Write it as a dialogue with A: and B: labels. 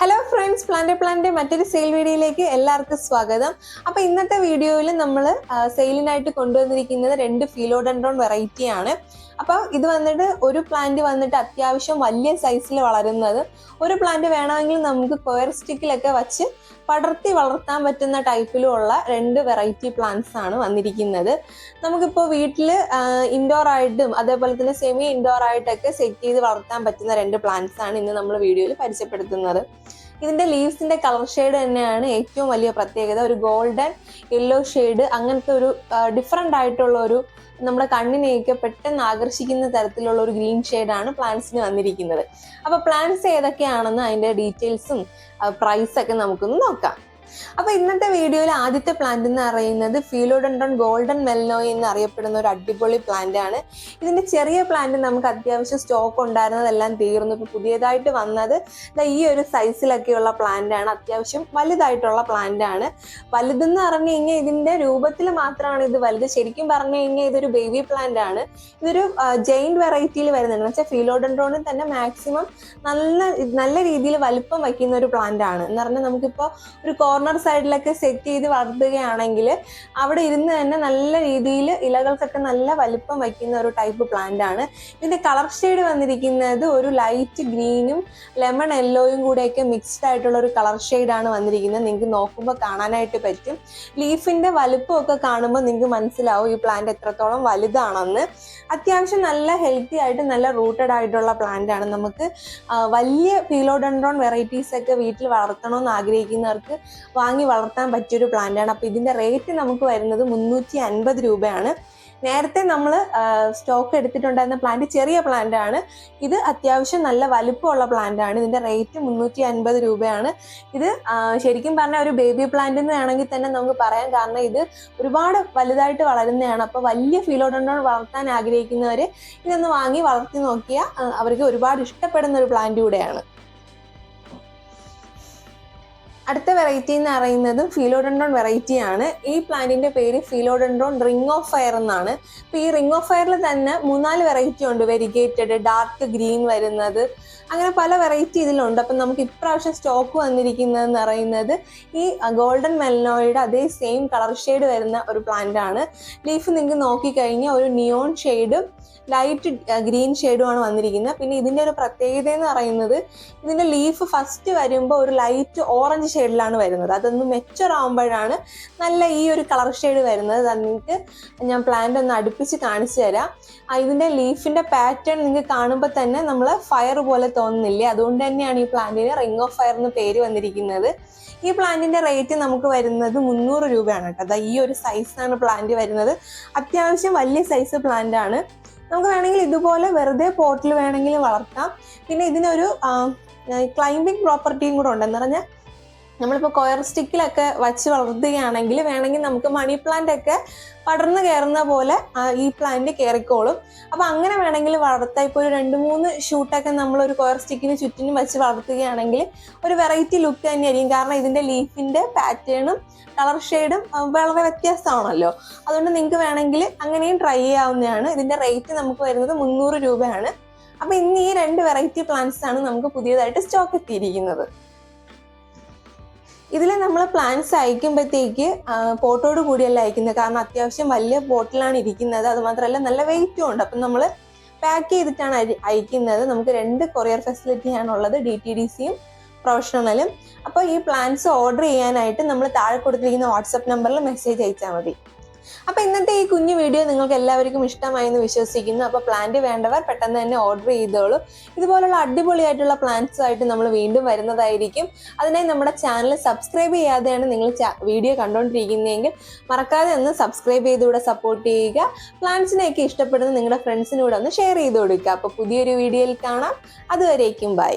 A: Hello friends plant plant മറ്റൊരു sale വീഡിയോയിലേക്ക് എല്ലാവർക്കും സ്വാഗതം. അപ്പൊ ഇന്നത്തെ വീഡിയോയിൽ നമ്മൾ സെയിലിനായിട്ട് കൊണ്ടുവന്നിരിക്കുന്നത് രണ്ട് ഫിലോഡൻഡ്രോൺ വെറൈറ്റിയാണ് അപ്പോൾ അപ്പൊ ഇത് വന്നിട്ട് ഒരു പ്ലാന്റ് വന്നിട്ട് അത്യാവശ്യം വലിയ സൈസിൽ വളരുന്നത്. ഒരു പ്ലാന്റ് വേണമെങ്കിൽ നമുക്ക് കൊയർ സ്റ്റിക്കിലൊക്കെ വച്ച് പടർത്തി വളർത്താൻ പറ്റുന്ന ടൈപ്പിലുള്ള രണ്ട് വെറൈറ്റി പ്ലാന്റ്സ് ആണ് വന്നിരിക്കുന്നത്. നമുക്കിപ്പോൾ വീട്ടിൽ ഇൻഡോർ ആയിട്ടും അതേപോലെ തന്നെ സെമി ഇൻഡോർ ആയിട്ടൊക്കെ സെറ്റ് ചെയ്ത് വളർത്താൻ പറ്റുന്ന രണ്ട് പ്ലാന്റ്സ് ആണ് ഇന്ന് നമ്മൾ വീഡിയോയിൽ പരിചയപ്പെടുത്തുന്നത്. ഇതിന്റെ ലീവ്സിന്റെ കളർ ഷെയ്ഡ് തന്നെയാണ് ഏറ്റവും വലിയ പ്രത്യേകത. ഒരു ഗോൾഡൻ യെല്ലോ ഷെയ്ഡ് അങ്ങനത്തെ ഒരു ഡിഫറെന്റ് ആയിട്ടുള്ള ഒരു നമ്മുടെ കണ്ണിനെയൊക്കെ പെട്ടെന്ന് ആകർഷിക്കുന്ന തരത്തിലുള്ള ഒരു ഗ്രീൻ ഷെയ്ഡാണ് പ്ലാന്റ്സിന് വന്നിരിക്കുന്നത്. അപ്പൊ പ്ലാന്റ്സ് ഏതൊക്കെയാണെന്ന് അതിന്റെ ഡീറ്റെയിൽസും പ്രൈസൊക്കെ നമുക്കൊന്ന് നോക്കാം. അപ്പൊ ഇന്നത്തെ വീഡിയോയിൽ ആദ്യത്തെ പ്ലാന്റ് എന്ന് പറയുന്നത് ഫീലോഡൻഡ്രോൺ ഗോൾഡൻ മെൽനോയ് എന്ന് അറിയപ്പെടുന്ന ഒരു അടിപൊളി പ്ലാന്റ് ആണ്. ഇതിന്റെ ചെറിയ പ്ലാന്റ് നമുക്ക് അത്യാവശ്യം സ്റ്റോക്ക് ഉണ്ടായിരുന്നതെല്ലാം തീർന്നു. ഇപ്പൊ പുതിയതായിട്ട് വന്നത് ഈ ഒരു സൈസിലൊക്കെയുള്ള പ്ലാന്റ് ആണ്. അത്യാവശ്യം വലുതായിട്ടുള്ള പ്ലാന്റ് ആണ്. വലുതെന്ന് പറഞ്ഞു കഴിഞ്ഞാൽ ഇതിന്റെ രൂപത്തിൽ മാത്രമാണ് ഇത് വലുത്. ശരിക്കും പറഞ്ഞു കഴിഞ്ഞാൽ ഇതൊരു ബേബി പ്ലാന്റ് ആണ്. ഇതൊരു ജെയിൻ വെറൈറ്റിയിൽ വരുന്നുണ്ട്. വെച്ചാൽ ഫീലോഡൻഡ്രോണിൽ തന്നെ മാക്സിമം നല്ല നല്ല രീതിയിൽ വലുപ്പം വയ്ക്കുന്ന ഒരു പ്ലാന്റ് ആണ്. എന്ന് പറഞ്ഞാൽ നമുക്കിപ്പോൾ ഒരു കോർണർ സൈഡിലൊക്കെ സെറ്റ് ചെയ്ത് വളർത്തുകയാണെങ്കിൽ അവിടെ ഇരുന്ന് തന്നെ നല്ല രീതിയിൽ ഇലകൾക്കൊക്കെ നല്ല വലിപ്പം വയ്ക്കുന്ന ഒരു ടൈപ്പ് പ്ലാന്റ് ആണ്. ഇതിന്റെ കളർ ഷെയ്ഡ് വന്നിരിക്കുന്നത് ഒരു ലൈറ്റ് ഗ്രീനും ലെമൺ യെല്ലോയും കൂടെയൊക്കെ മിക്സ്ഡ് ആയിട്ടുള്ള ഒരു കളർ ഷെയ്ഡാണ് വന്നിരിക്കുന്നത്. നിങ്ങൾക്ക് നോക്കുമ്പോൾ കാണാനായിട്ട് പറ്റും. ലീഫിന്റെ വലുപ്പമൊക്കെ കാണുമ്പോൾ നിങ്ങൾക്ക് മനസ്സിലാവും ഈ പ്ലാന്റ് എത്രത്തോളം വലുതാണെന്ന്. അത്യാവശ്യം നല്ല ഹെൽത്തി ആയിട്ട് നല്ല റൂട്ടഡ് ആയിട്ടുള്ള പ്ലാന്റ് ആണ്. നമുക്ക് വലിയ ഫീലോഡൻഡ്രോൺ വെറൈറ്റീസ് ഒക്കെ വീട്ടിൽ വളർത്തണമെന്ന് ആഗ്രഹിക്കുന്നവർക്ക് വാങ്ങി വളർത്താൻ പറ്റിയൊരു പ്ലാന്റാണ് അപ്പോൾ ഇതിന്റെ റേറ്റ് നമുക്ക് വരുന്നത് മുന്നൂറ്റി അൻപത് രൂപയാണ്. നേരത്തെ നമ്മൾ സ്റ്റോക്ക് എടുത്തിട്ടുണ്ടായിരുന്ന പ്ലാന്റ് ചെറിയ പ്ലാന്റ് ആണ്. ഇത് അത്യാവശ്യം നല്ല വലുപ്പമുള്ള പ്ലാന്റ് ആണ്. ഇതിന്റെ റേറ്റ് മുന്നൂറ്റി അൻപത് രൂപയാണ്. ഇത് ശരിക്കും പറഞ്ഞാൽ ഒരു ബേബി പ്ലാന്റ് എന്ന് വേണമെങ്കിൽ തന്നെ നമുക്ക് പറയാം. കാരണം ഇത് ഒരുപാട് വലുതായിട്ട് വളരുന്നതാണ്. അപ്പോൾ വലിയ ഫീലോഡൻഡോൺ വളർത്താൻ ആഗ്രഹിക്കുന്നവർ ഇതൊന്ന് വാങ്ങി വളർത്തി നോക്കിയാൽ അവർക്ക് ഒരുപാട് ഇഷ്ടപ്പെടുന്ന ഒരു പ്ലാന്റ് കൂടെയാണ്. അടുത്ത വെറൈറ്റി എന്ന് പറയുന്നത് ഫിലോഡൻഡ്രോൺ വെറൈറ്റി ആണ്. ഈ പ്ലാന്റിന്റെ പേര് ഫിലോഡൻഡ്രോൺ റിംഗ് ഓഫ് ഫയർ എന്നാണ്. അപ്പൊ ഈ റിംഗ് ഓഫ് ഫയറിൽ തന്നെ മൂന്നാൽ വെറൈറ്റി ഉണ്ട്. വെരിഗേറ്റഡ് ഡാർക്ക് ഗ്രീൻ വരുന്നത്. അങ്ങനെ പല വെറൈറ്റി ഇതിലുണ്ട്. അപ്പം നമുക്ക് ഇപ്രാവശ്യം സ്റ്റോക്ക് വന്നിരിക്കുന്നതെന്ന് പറയുന്നത് ഈ ഗോൾഡൻ മെലനോയുടെ അതേ സെയിം കളർ ഷെയ്ഡ് വരുന്ന ഒരു പ്ലാന്റ് ആണ്. ലീഫ് നിങ്ങൾക്ക് നോക്കിക്കഴിഞ്ഞാൽ ഒരു നിയോൺ ഷെയ്ഡും ലൈറ്റ് ഗ്രീൻ ഷെയ്ഡുമാണ് വന്നിരിക്കുന്നത്. പിന്നെ ഇതിന്റെ ഒരു പ്രത്യേകത എന്ന് പറയുന്നത് ഇതിന്റെ ലീഫ് ഫസ്റ്റ് വരുമ്പോൾ ഒരു ലൈറ്റ് ഓറഞ്ച് ഷെയ്ഡിലാണ് വരുന്നത്. അതൊന്ന് മെച്ചർ ആകുമ്പോഴാണ് നല്ല ഈ ഒരു കളർ ഷെയ്ഡ് വരുന്നത്. നിങ്ങൾക്ക് ഞാൻ പ്ലാന്റ് ഒന്ന് അടുപ്പിച്ച് കാണിച്ചു തരാം. ഇതിന്റെ ലീഫിന്റെ പാറ്റേൺ നിങ്ങൾക്ക് കാണുമ്പോൾ തന്നെ നമ്മൾ ഫയർ പോലെ തോന്നുന്നില്ലേ? അതുകൊണ്ട് തന്നെയാണ് ഈ പ്ലാന്റിന് റിംഗ് ഓഫ് ഫയർ എന്ന് പേര് വന്നിരിക്കുന്നത്. ഈ പ്ലാന്റിന്റെ റേറ്റ് നമുക്ക് വരുന്നത് മുന്നൂറ് രൂപയാണ് കേട്ടോ. അതാ ഈ ഒരു സൈസാണ് പ്ലാന്റ് വരുന്നത്. അത്യാവശ്യം വലിയ സൈസ് പ്ലാന്റ് ആണ്. നമുക്ക് വേണമെങ്കിൽ ഇതുപോലെ വെറുതെ പോട്ടിൽ വേണമെങ്കിൽ വളർത്താം. പിന്നെ ഇതിനൊരു ക്ലൈംബിംഗ് പ്രോപ്പർട്ടിയും കൂടെ ഉണ്ടെന്ന് പറഞ്ഞാൽ നമ്മളിപ്പോൾ കൊയർ സ്റ്റിക്കിലൊക്കെ വച്ച് വളർത്തുകയാണെങ്കിൽ വേണമെങ്കിൽ നമുക്ക് മണി പ്ലാന്റ് ഒക്കെ പടർന്നു കയറുന്ന പോലെ ഈ പ്ലാന്റ് കയറിക്കോളും. അപ്പൊ അങ്ങനെ വേണമെങ്കിൽ വളർത്താം. ഇപ്പോൾ ഒരു രണ്ട് മൂന്ന് ഷൂട്ടൊക്കെ നമ്മൾ ഒരു കൊയർ സ്റ്റിക്കിന് ചുറ്റിനും വെച്ച് വളർത്തുകയാണെങ്കിൽ ഒരു വെറൈറ്റി ലുക്ക് തന്നെയായിരിക്കും. കാരണം ഇതിന്റെ ലീഫിന്റെ പാറ്റേണും കളർ ഷെയ്ഡും വളരെ വ്യത്യാസമാണല്ലോ. അതുകൊണ്ട് നിങ്ങൾക്ക് വേണമെങ്കിൽ അങ്ങനെയും ട്രൈ ചെയ്യാവുന്നതാണ്. ഇതിന്റെ റേറ്റ് നമുക്ക് വരുന്നത് മുന്നൂറ് രൂപയാണ്. അപ്പൊ ഇന്ന് ഈ രണ്ട് വെറൈറ്റി പ്ലാന്റ്സ് ആണ് നമുക്ക് പുതിയതായിട്ട് സ്റ്റോക്ക് എത്തിയിരിക്കുന്നത്. ഇതിൽ നമ്മൾ പ്ലാന്റ്സ് അയക്കുമ്പോഴത്തേക്ക് പോട്ടോട് കൂടിയല്ല അയക്കുന്നത്. കാരണം അത്യാവശ്യം വലിയ ബോട്ടിലാണ് ഇരിക്കുന്നത്. അതുമാത്രമല്ല നല്ല വെയിറ്റും ഉണ്ട്. അപ്പം നമ്മൾ പാക്ക് ചെയ്തിട്ടാണ് അയക്കുന്നത്. നമുക്ക് രണ്ട് കൊറിയർ ഫെസിലിറ്റിയാണ് ഉള്ളത്. ഡി ടി ഡി സിയും പ്രൊഫഷണലും അപ്പോൾ ഈ പ്ലാന്റ്സ് ഓർഡർ ചെയ്യാനായിട്ട് നമ്മൾ താഴെ കൊടുത്തിരിക്കുന്ന വാട്സപ്പ് നമ്പറിൽ മെസ്സേജ് അയച്ചാൽ മതി. അപ്പോൾ ഇന്നത്തെ ഈ കുഞ്ഞു വീഡിയോ നിങ്ങൾക്ക് എല്ലാവർക്കും ഇഷ്ടമായി എന്ന് വിശ്വസിക്കുന്നു. അപ്പോൾ പ്ലാന്റ് വേണ്ടവർ പെട്ടെന്ന് തന്നെ ഓർഡർ ചെയ്തോളൂ. ഇതുപോലുള്ള അടിപൊളിയായിട്ടുള്ള പ്ലാന്റ്സ് ആയിട്ട് നമ്മൾ വീണ്ടും വരുന്നതായിരിക്കും. അതിനായി നമ്മുടെ ചാനൽ സബ്സ്ക്രൈബ് ചെയ്യാതെയാണ് നിങ്ങൾ വീഡിയോ കണ്ടുകൊണ്ടിരിക്കുന്നതെങ്കിൽ മറക്കാതെ ഒന്ന് സബ്സ്ക്രൈബ് ചെയ്തുകൂടെ സപ്പോർട്ട് ചെയ്യുക. പ്ലാന്റ്സിനെയൊക്കെ ഇഷ്ടപ്പെടുന്ന നിങ്ങളുടെ ഫ്രണ്ട്സിനൂടെ ഒന്ന് ഷെയർ ചെയ്ത് കൊടുക്കുക. അപ്പോൾ പുതിയൊരു വീഡിയോയിൽ കാണാം. അതുവരേക്കും ബൈ